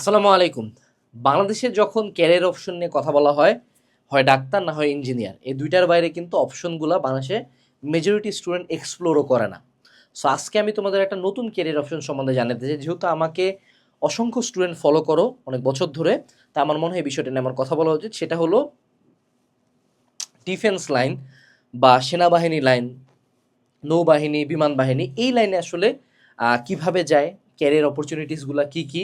আসসালামু আলাইকুম। বাংলাদেশে যখন ক্যারিয়ার অপশন নিয়ে কথা বলা হয় হয় ডাক্তার না হয় ইঞ্জিনিয়ার এই দুইটার বাইরে কিন্তু অপশনগুলো বাংলাদেশে মেজরিটি স্টুডেন্ট এক্সপ্লোরও করে না। সো আজকে আমি তোমাদের একটা নতুন ক্যারিয়ার অপশন সম্বন্ধে জানাতে চাই। যেহেতু আমাকে অসংখ্য স্টুডেন্ট ফলো করো অনেক বছর ধরে, তা আমার মনে হয় এই বিষয়টা নিয়ে আমার কথা বলা উচিত। সেটা হলো ডিফেন্স লাইন বা সেনাবাহিনী লাইন নৌবাহিনী, বিমান বাহিনী, এই লাইনে আসলে কীভাবে যায় ক্যারিয়ার অপরচুনিটিসগুলো কী কী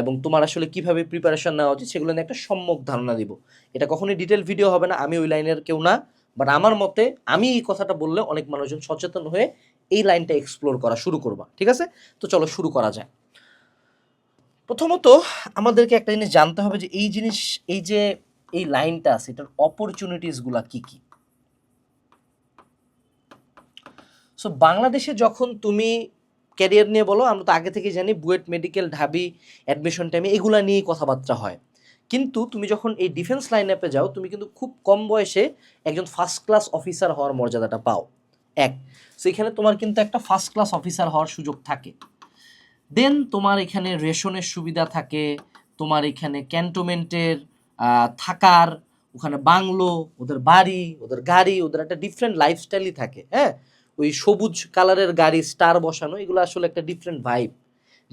এবং তোমার আসলে কীভাবে প্রিপারেশন নেওয়া উচিত সেগুলো নিয়ে একটা সম্যক ধারণা দিব। এটা কখনোই ডিটেল ভিডিও হবে না, আমি ওই লাইনের কেউ না বাট আমার মতে আমি এই কথাটা বললে অনেক মানুষজন সচেতন হয়ে এই লাইনটা এক্সপ্লোর করা শুরু করবা, ঠিক আছে? তো চলো শুরু করা যায় প্রথমত আমাদেরকে একটা জিনিস জানতে হবে যে এই জিনিস, এই যে এই লাইনটা আছে, এটার অপরচুনিটিসগুলা কি কি? সো বাংলাদেশে যখন তুমি ক্যারিয়ার নিয়ে বলো, আমরা তো আগে থেকে জানি বুয়েট, মেডিকেল, ঢাবি অ্যাডমিশন টাইমে এগুলা নিয়েই কথাবার্তা হয়। কিন্তু তুমি যখন এই ডিফেন্স লাইন অ্যাপে যাও, তুমি কিন্তু খুব কম বয়সে একজন ফার্স্ট ক্লাস অফিসার হওয়ার মর্যাদাটা পাও। এক সেখানে তোমার কিন্তু একটা ফার্স্ট ক্লাস অফিসার হওয়ার সুযোগ থাকে। দেন তোমার এখানে রেশনের সুবিধা থাকে, তোমার এখানে ক্যান্টনমেন্টের থাকার, ওখানে বাংলো, ওদের বাড়ি, ওদের গাড়ি, ওদের একটা ডিফারেন্ট লাইফস্টাইলই থাকে হ্যাঁ? ওই সবুজ কালারের গাড়ি, স্টার বসানো, এগুলো আসলে একটা ডিফারেন্ট ভাইব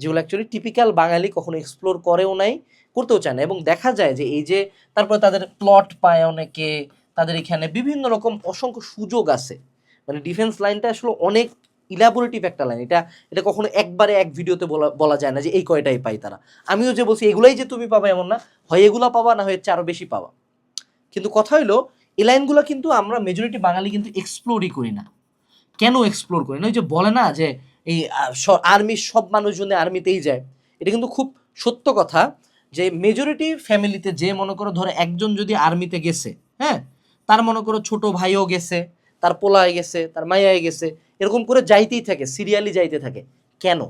যেগুলো অ্যাকচুয়ালি টিপিক্যাল বাঙালি কখনো এক্সপ্লোর করেও নাই, করতেও চায় না। এবং দেখা যায় যে এই যে তারপরে তাদের প্লট পায় অনেকে, তাদের এখানে বিভিন্ন রকম অসংখ্য সুযোগ আছে। মানে ডিফেন্স লাইনটা আসলে অনেক ইলাবোরেটিভ একটা লাইন এটা এটা কখনো একবারে এক ভিডিওতে বলা বলা যায় না যে এই কয়টাই পাই তারা। আমিও যে বলছি, এগুলাই যে তুমি পাবা এমন না, হয় এগুলা পাবা, না হয় এর আরও বেশি পাবা। কিন্তু কথা হইল, এই লাইনগুলো কিন্তু আমরা মেজরিটি বাঙালি কিন্তু এক্সপ্লোরই করি না। কেন এক্সপ্লোর করি না ওই যে বলে না যে এই আর্মির সব মানুষজন আর্মিতেই যায়। এটা কিন্তু খুব সত্য কথা যে মেজরিটি ফ্যামিলিতে যে মনে করো ধরো একজন যদি আর্মিতে গেছে হ্যাঁ? তার মনে করো ছোট ভাইও গেছে, তার পোলায় গেছে, তার মাইয়ায় গেছে, এরকম করে যাইতেই থাকে সিরিয়ালি যাইতে থাকে। কেন?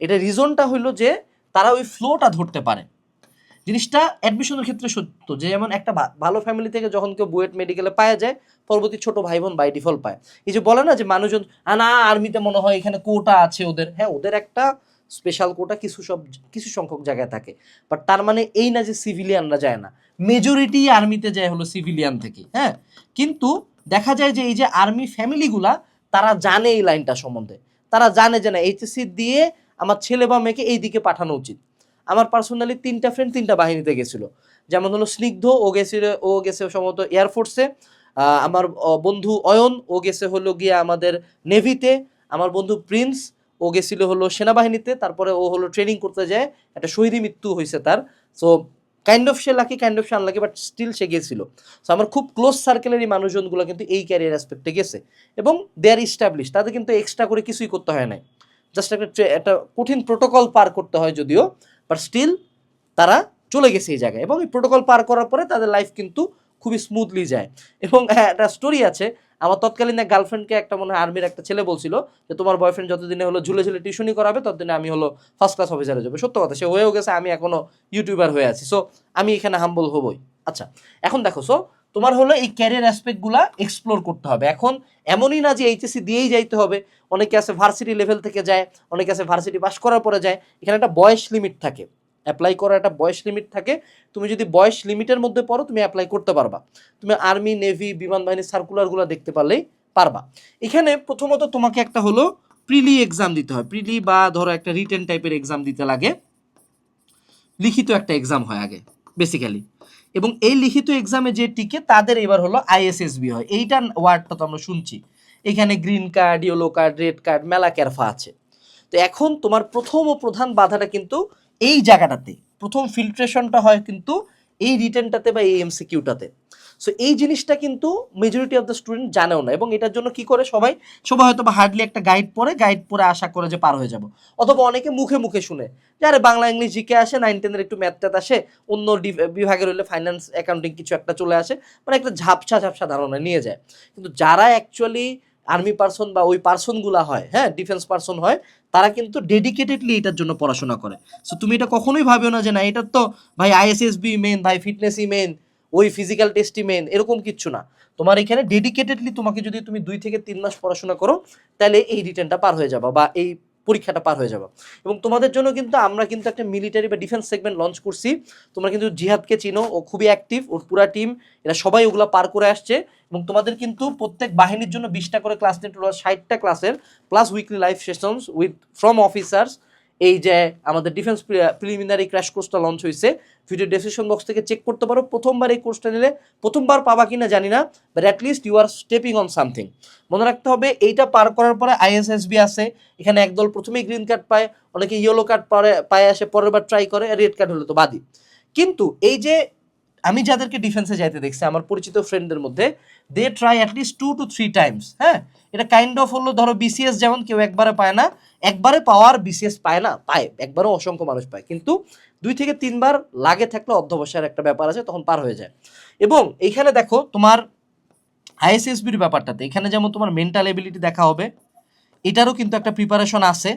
এটা রিজনটা হইল যে তারা ওই ফ্লোটা ধরতে পারে। জিনিসটা অ্যাডমিশনের ক্ষেত্রে সত্য যে যেমন একটা ভালো ফ্যামিলি থেকে যখন কেউ বুয়েট মেডিকেলে পাওয়া যায় পরবর্তী ছোট ভাই বোন বাই ডিফল্ট পায়। এই যে বলে না যে মানুষজন "আ, না আর্মিতে মনে হয় এখানে কোটা আছে ওদের। হ্যাঁ ওদের একটা স্পেশাল কোটা কিছু সব কিছু সংখ্যক জায়গায় থাকে। বাট তার মানে এই না যে সিভিলিয়ানরা যায় না। মেজরিটি আর্মিতে যায় হলো সিভিলিয়ান থেকে হ্যাঁ? কিন্তু দেখা যায় যে এই যে আর্মি ফ্যামিলিগুলা তারা জানে এই লাইনটা সম্বন্ধে। তারা জানে যে না এইচএসসি দিয়ে আমার ছেলে বা মেয়েকে এই দিকে পাঠানো উচিত। আমার পার্সোনালি তিনটা ফ্রেন্ড তিনটা বাহিনীতে গেছিল। যেমন হলো স্নিগ্ধ, ও গেছিল, ও গেছে সম্ভবত এয়ারফোর্সে আমার বন্ধু অয়ন, ও গেছে হলো গিয়ে আমাদের নেভিতে আমার বন্ধু প্রিন্স ও গেছিল হলো সেনাবাহিনীতে। তারপরে ও হলো ট্রেনিং করতে যায়। একটা শহীদী মৃত্যু হয়েছে তার। সো কাইন্ড অফ সে লাকি কাইন্ড অফ সে আনলাকি বাট স্টিল সে গেছিল। সো আমার খুব ক্লোজ সার্কেলের এই মানুষজনগুলো কিন্তু এই ক্যারিয়ার অ্যাসপেক্টে গেছে। এবং দে আর ইস্টাবলিশ তাদের কিন্তু এক্সট্রা করে কিছুই করতে হয় নাই। জাস্ট একটা একটা কঠিন প্রোটোকল পার করতে হয় যদিও। বাট স্টিল তারা চলে গেছে এই জায়গায়। এবং এই প্রোটোকল পার করার পরে তাদের লাইফ কিন্তু খুবই স্মুথলি যায়। এবং হ্যাঁ একটা স্টোরি আছে। আমার তৎকালীন এক গার্লফ্রেন্ডকে একটা মনে হয় আর্মির একটা ছেলে বলছিল যে, তোমার বয়ফ্রেন্ড যতদিনে হলো ঝুলে ঝুলে টিউশনই করাবে, ততদিনে আমি হলো ফার্স্ট ক্লাস অফিসারে যাবে। সত্য কথা, সে হয়েও গেছে, আমি এখনও ইউটিউবার হয়ে আছি। সো আমি এখানে হাম্বল হবই। আচ্ছা এখন দেখো সো তোমার হলো এই ক্যারিয়ার অ্যাসপেক্টগুলা এক্সপ্লোর করতে হবে। এখন এমনই না যে এইচএসসি দিয়েই যাইতে হবে। অনেকে আছে ভার্সিটি লেভেল থেকে যায়, অনেকে আছে ভার্সিটি পাস করার পরে যায়। এখানে একটা বয়স লিমিট থাকে। অ্যাপ্লাই করার একটা বয়স লিমিট থাকে। তুমি যদি বয়স লিমিটের মধ্যে পড়ো, তুমি অ্যাপ্লাই করতে পারবা। তুমি আর্মি নেভি বিমান বাহিনীর সার্কুলারগুলো দেখতে পারলেই পারবা। এখানে প্রথমত তোমাকে একটা হলো প্রিলি এক্সাম দিতে হয়। প্রিলি বা ধরো একটা রিটেন টাইপের এক্সাম দিতে লাগে। লিখিত একটা এক্সাম হয় আগে বেসিক্যালি এবং এই লিখিত এক্সামে যে টিকে, তাদের এবার হলো আইএসএসবি হয় এইটা ওয়ার্ডটা তো আমরা শুনছি। এখানে green card yellow card red card মেলা ক্যারফা আছে। তো এখন তোমার প্রথম ও প্রধান বাধাটা কিন্তু এই জায়গাটাতে। প্রথম ফিল্ট্রেশনটা হয় কিন্তু এই রিটেনটাতে বা এই এমসিকিউটাতে সো এই জিনিসটা কিন্তু মেজরিটি অফ দ্য স্টুডেন্ট জানেও না এবং এটার জন্য কি করে সবাই? সবাই হয়তো বা হার্ডলি একটা গাইড পড়ে গাইড পড়ে আশা করে যে পার হয়ে যাব। অথবা অনেকে মুখে মুখে শুনে যে, আরে, বাংলা, ইংলিশ জিকে আসে নাইন টেনের একটু ম্যাথ ট্যাথ আসে, অন্য বিভাগের হলে ফাইন্যান্স অ্যাকাউন্টিং কিছু একটা চলে আসে। মানে একটা ঝাপসা ঝাপসা ধারণা নিয়ে যায়। কিন্তু যারা অ্যাকচুয়ালি আর্মি পার্সন বা ওই পার্সনগুলা হয় হ্যাঁ ডিফেন্স পার্সন হয়, তারা কিন্তু ডেডিকেটেডলি এটার জন্য পড়াশোনা করে। সো তুমি এটা কখনোই ভাবিও না যে না, এটার তো ভাই আইএসএসবি মেন ভাই ফিটনেসই মেন ওই ফিজিক্যাল টেস্টই মেন এরকম কিচ্ছু না। তোমার এখানে ডেডিকেটেডলি তোমাকে যদি তুমি দুই থেকে তিন মাস পড়াশোনা করো, তাহলে এই রিটার্নটা পার হয়ে যাবা বা এই পরীক্ষাটা পার হয়ে যাবে। এবং তোমাদের জন্য কিন্তু আমরা কিন্তু একটা মিলিটারি বা ডিফেন্স সেগমেন্ট লঞ্চ করছি। তোমরা কিন্তু জিহাদকে চিনো, ও খুবই অ্যাক্টিভ ওর পুরা টিম এরা সবাই ওগুলো পার করে আসছে। এবং তোমাদের কিন্তু প্রত্যেক বাহিনীর জন্য বিশটা করে ক্লাস নিয়ে টোটাল ষাটটা ক্লাসের plus weekly live sessions with from officers এই যে আমাদের ডিফেন্স প্রিলিমিনারি ক্র্যাশ কোর্সটা লঞ্চ হয়েছে ভিডিও ডেসক্রিপশন বক্স থেকে চেক করতে পারো। প্রথমবার এই কোর্সটা নিলে প্রথমবার পাবা কিনা জানি না but at least you are stepping on something মনে রাখতে হবে, এইটা পার করার পরে আইএসএসবি আসে এখানে একদল প্রথমেই গ্রিন কার্ড পায়, অনেকে ইয়েলো কার্ড পায় আসে পরের বার ট্রাই করে রেড কার্ড হলে তো বাদই। কিন্তু এই যে আমি যাদেরকে ডিফেন্সে যাইতে দেখছি, আমার পরিচিত ফ্রেন্ডদের মধ্যে they try at least two two three times হ্যাঁ? এটা কাইন্ড অফ হলো, ধরো বিসিএস যেমন কেউ একবারে পায় না, একবারে পাওয়ার বিসিএস পায় না, পায়, একবারও অসংখ্য মানুষ পায়, কিন্তু দুই থেকে তিনবার লাগে থাকলে অধ্যবসায়ের একটা ব্যাপার আছে, তখন পার হয়ে যায়। এবং এইখানে দেখো, তোমার আইএসএসবির ব্যাপারটাতে, এখানে যেমন তোমার মেন্টাল এবিলিটি দেখা হবে, এটারও কিন্তু একটা প্রিপারেশন আছে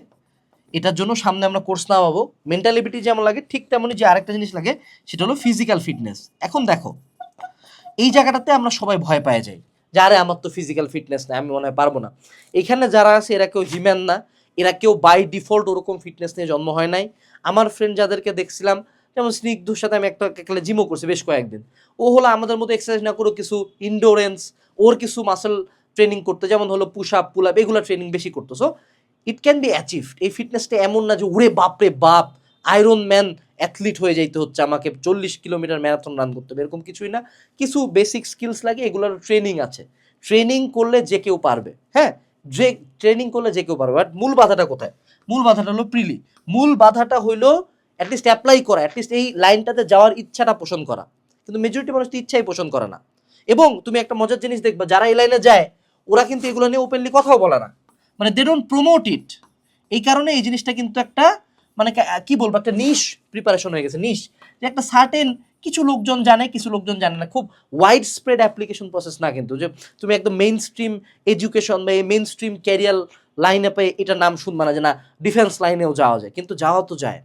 এটার জন্য সামনে আমরা কোর্স না পাবো মেন্টাল এবিলিটি যেমন লাগে, ঠিক তেমনই যে আরেকটা জিনিস লাগে, সেটা হলো ফিজিক্যাল ফিটনেস এখন দেখো, এই জায়গাটাতে আমরা সবাই ভয় পাই যাই যে আরে আমার তো ফিজিক্যাল ফিটনেস না আমি মনে হয় পারব না। এখানে যারা আছে, এরা কেউ হিম্যান না, এরা কেউ বাই ডিফল্ট ওরকম ফিটনেস নিয়ে জন্ম হয় নাই। আমার ফ্রেন্ড যাদেরকে দেখছিলাম, যেমন স্নিগ্ধর সাথে আমি একটা একলা জিমও করছি বেশ কয়েকদিন। ও হলো আমাদের মতো এক্সারসাইজ না করেও কিছু ইন্ডোরেন্স ওর কিছু মাসেল ট্রেনিং করতে, যেমন হলো পুশ আপ পুল আপ এগুলো ট্রেনিং বেশি করতো। So it can be achieved এই ফিটনেসটা এমন না যে, উড়ে বাপরে বাপ আয়রন ম্যান অ্যাথলিট হয়ে যাইতে হচ্ছে আমাকে, চল্লিশ কিলোমিটার ম্যারাথন রান করতে হবে। এরকম কিছুই না। কিছু বেসিক স্কিলস লাগে, এগুলোর ট্রেনিং আছে। ট্রেনিং করলে যে কেউ পারবে। হ্যাঁ? যে ট্রেনিং করলে যে কেউ পারবে। বাট মূল বাধাটা কোথায়? মূল বাধাটা হলো প্রিলি মূল বাধাটা হইল অ্যাটলিস্ট অ্যাপ্লাই করা অ্যাটলিস্ট এই লাইনটাতে যাওয়ার ইচ্ছাটা পোষণ করা। কিন্তু মেজরিটি মানুষ তো ইচ্ছাই পোষণ করে না। এবং তুমি একটা মজার জিনিস দেখবা, যারা এই লাইনে যায়, ওরা কিন্তু এগুলো নিয়ে ওপেনলি কথাও বলে না। মানে দে ডোন্ট প্রমোট ইট এই কারণে এই জিনিসটা কিন্তু একটা মানে কা- বলব, একটা নিশ প্রিপারেশন হয়ে গেছে নিশ যে একটা সার্টেন কিছু লোকজন জানে, কিছু লোকজন জানে না। খুব ওয়াইড স্প্রেড অ্যাপ্লিকেশন প্রসেস না কিন্তু, যে তুমি একদম মেইন স্ট্রিম এডুকেশন বা এই মেইন স্ট্রিম ক্যারিয়ার লাইন আপে এটা নাম শুনবা না যে না ডিফেন্স লাইনেও যাওয়া যায়। কিন্তু যাওয়া তো যায়।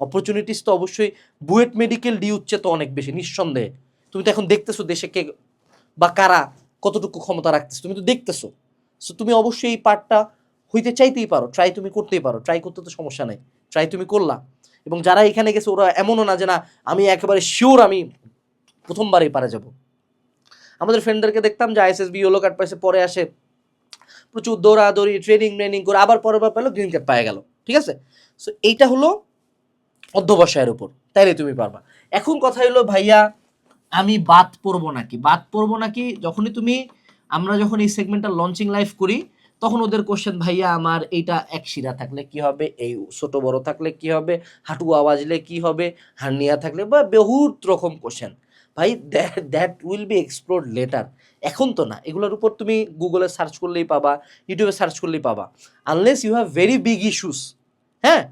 অপরচুনিটিস তো অবশ্যই বুয়েট মেডিকেল ডি উচ্চে তো অনেক বেশি, নিঃসন্দেহে। তুমি তো এখন দেখতেছো দেশে কে বা কারা কতটুকু ক্ষমতা রাখতেছে, তুমি তো দেখতেছো। সো তুমি অবশ্যই এই পার্টটা হইতে চাইতেই পারো ট্রাই তুমি করতেই পারো ট্রাই করতে তো সমস্যা নেই ট্রাই তুমি করলা। এবং যারা এখানে গেছে, ওরা এমনও না যে না, আমি একেবারে শিওর আমি প্রথমবারই পারে যাব। আমাদের ফ্রেন্ডদেরকে দেখতাম যে আইএসএসবি ইয়েলো কার্ড পাইছে পরে আসে, প্রচুর দৌড়াদৌড়ি ট্রেনিং ট্রেনিং করে আবার পরের বার পেল গ্রিন কার্ড পায়ে গেল, ঠিক আছে? সো এইটা হলো অধ্যবসায়ের উপর, তাইলে তুমি পারবা। এখন কথা হলো ভাইয়া, আমি বাদ পড়ব নাকি? বাদ পড়ব নাকি? যখনই তুমি আমরা যখন এই সেগমেন্টটা লঞ্চিং লাইভ করি, তখন ওদের কোশ্চেন ভাইয়া, আমার এইটা এক শিরা থাকলে কি হবে? এই ছোট বড় থাকলে কি হবে? হাঁটু আওয়াজলে কি হবে? হার্নিয়া থাকলে? বা বহুত রকম কোশ্চেন ভাই that that will be explore later এখন তো না, এগুলোর উপর তুমি গুগলে সার্চ করলেই পাবা ইউটিউবে সার্চ করলেই পাবা। Unless you have very big issues হ্যাঁ?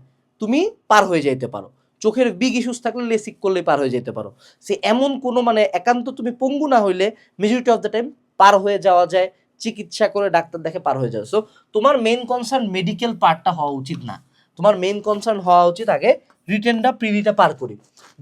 তুমি পার হয়ে যাইতে পারো। চোখের বিগ ইস্যুস থাকলে লেসিক করলে পার হয়ে যেতে পারো। সে এমন কোনো মানে একান্ত তুমি পঙ্গু না হইলে মেজরিটি অফ দ্য টাইম পার হয়ে যাওয়া যায়, চিকিৎসা করে ডাক্তার দেখে পার হয়ে যাও সো তোমার মেন কনসার্ন মেডিকেল পার্টটা হওয়া উচিত না। তোমার মেন কনসার্ন হওয়া উচিত আগে রিটেনটা প্রিলিটা পার করি।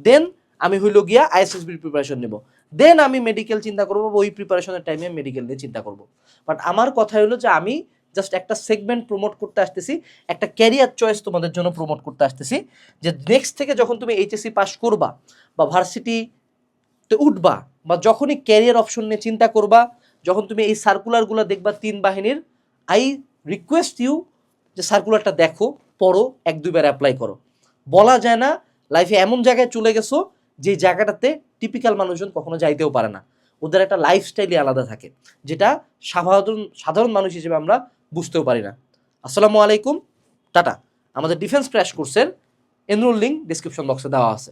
দেন আমি হইল গিয়া আইএসএসবির প্রিপারেশন নেব। দেন আমি মেডিকেল চিন্তা করব ওই প্রিপারেশনের টাইমে মেডিকেল নিয়ে চিন্তা করব। বাট আমার কথা হলো যে আমি জাস্ট একটা সেগমেন্ট প্রমোট করতে আসতেছি, একটা ক্যারিয়ার চয়েস তোমাদের জন্য প্রমোট করতে আসতেছি, যে নেক্সট থেকে যখন তুমি এইচএসসি পাস করবা বা ভার্সিটিতে উঠবা বা যখনই ক্যারিয়ার অপশন নিয়ে চিন্তা করবা যখন তুমি এই সার্কুলারগুলো দেখবা তিন বাহিনীর আই রিকোয়েস্ট ইউ যে সার্কুলারটা দেখো, পড়ো, এক, দুইবার অ্যাপ্লাই করো। বলা যায় না লাইফে এমন জায়গায় চলে গেছো যে জায়গাটাতে টিপিক্যাল মানুষজন কখনো যাইতেও পারে না। ওদের একটা লাইফস্টাইলই আলাদা থাকে, যেটা সাধারণ সাধারণ মানুষ হিসেবে আমরা বুঝতেও পারি না। আসসালামু আলাইকুম, টাটা। আমাদের ডিফেন্স ক্র্যাশ কোর্সের এনরোল লিঙ্ক ডিসক্রিপশন বক্সে দেওয়া আছে।